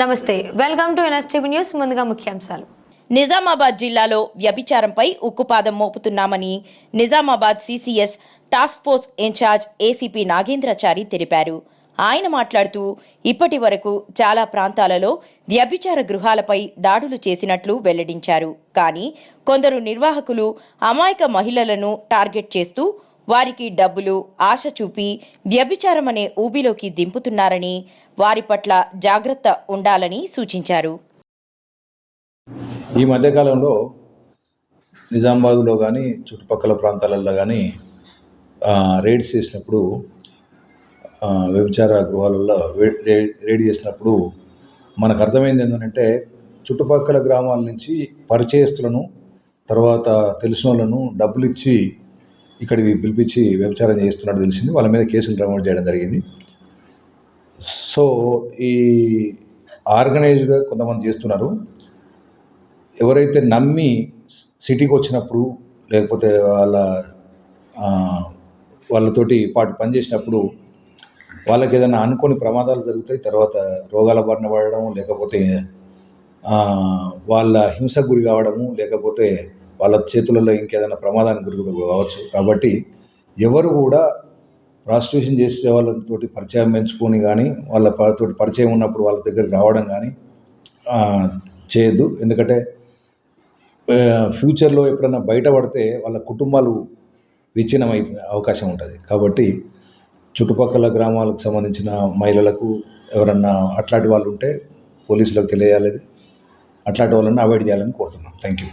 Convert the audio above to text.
నమస్తే welcome to NSTV news ముందుగా ముఖ్యాంశాలు. నిజామాబాద్ జిల్లాలో వ్యభిచారంపై ఉక్కుపాదం మోపుతున్నామని Nizamabad CCS task force in charge ACP Nagendrachari తెలిపారు. ఆయన మాట్లాడుతూ ఇప్పటి వరకు చాలా ప్రాంతాలలో వ్యభిచార గృహాలపై దాడులు చేసినట్లు వెల్లడించారు. కానీ కొందరు నిర్వాహకులు అమాయక మహిళలను టార్గెట్ చేస్తూ వారికి డబ్బులు ఆశ చూపి వ్యభిచారం అనే ఊబిలోకి దింపుతున్నారని వారి పట్ల జాగ్రత్త ఉండాలని సూచించారు. ఈ మధ్యకాలంలో నిజామాబాద్లో కానీ చుట్టుపక్కల ప్రాంతాలలో కానీ రేడ్స్ చేసినప్పుడు వ్యభిచార గృహాలలో రేడ్ చేసినప్పుడు మనకు అర్థమైంది ఏంటంటే చుట్టుపక్కల గ్రామాల నుంచి పరిచయస్తులను తర్వాత తెలిసిన వాళ్ళను డబ్బులు ఇచ్చి ఇక్కడికి పిలిపించి వ్యభిచారం చేస్తున్నట్టు తెలిసింది. వాళ్ళ మీద కేసులు నమోదు చేయడం జరిగింది. సో ఈ ఆర్గనైజ్డ్గా కొంతమంది చేస్తున్నారు. ఎవరైతే నమ్మి సిటీకి వచ్చినప్పుడు లేకపోతే వాళ్ళ వాళ్ళతోటి పాటు పనిచేసినప్పుడు వాళ్ళకి ఏదైనా అనుకోని ప్రమాదాలు జరుగుతాయి తర్వాత రోగాల బారిన పడడం లేకపోతే వాళ్ళ హింసకు గురి కావడము లేకపోతే వాళ్ళ చేతులలో ఇంకేదైనా ప్రమాదానికి గురి కావచ్చు. కాబట్టి ఎవరు కూడా ప్రాస్టిట్యూషన్ చేసే వాళ్ళతో పరిచయం పెంచుకొని కానీ వాళ్ళ తోటి పరిచయం ఉన్నప్పుడు వాళ్ళ దగ్గరికి రావడం కానీ చేయదు చేయొద్దు. ఎందుకంటే ఫ్యూచర్లో ఎప్పుడైనా బయటపడితే వాళ్ళ కుటుంబాలు విచ్ఛిన్నమై అవకాశం ఉంటుంది. కాబట్టి చుట్టుపక్కల గ్రామాలకు సంబంధించిన మహిళలకు ఎవరన్నా అట్లాంటి వాళ్ళు ఉంటే పోలీసులకు తెలియాలి. అట్లాంటి వాళ్ళని అవాయిడ్ చేయాలని కోరుతున్నాం. Thank you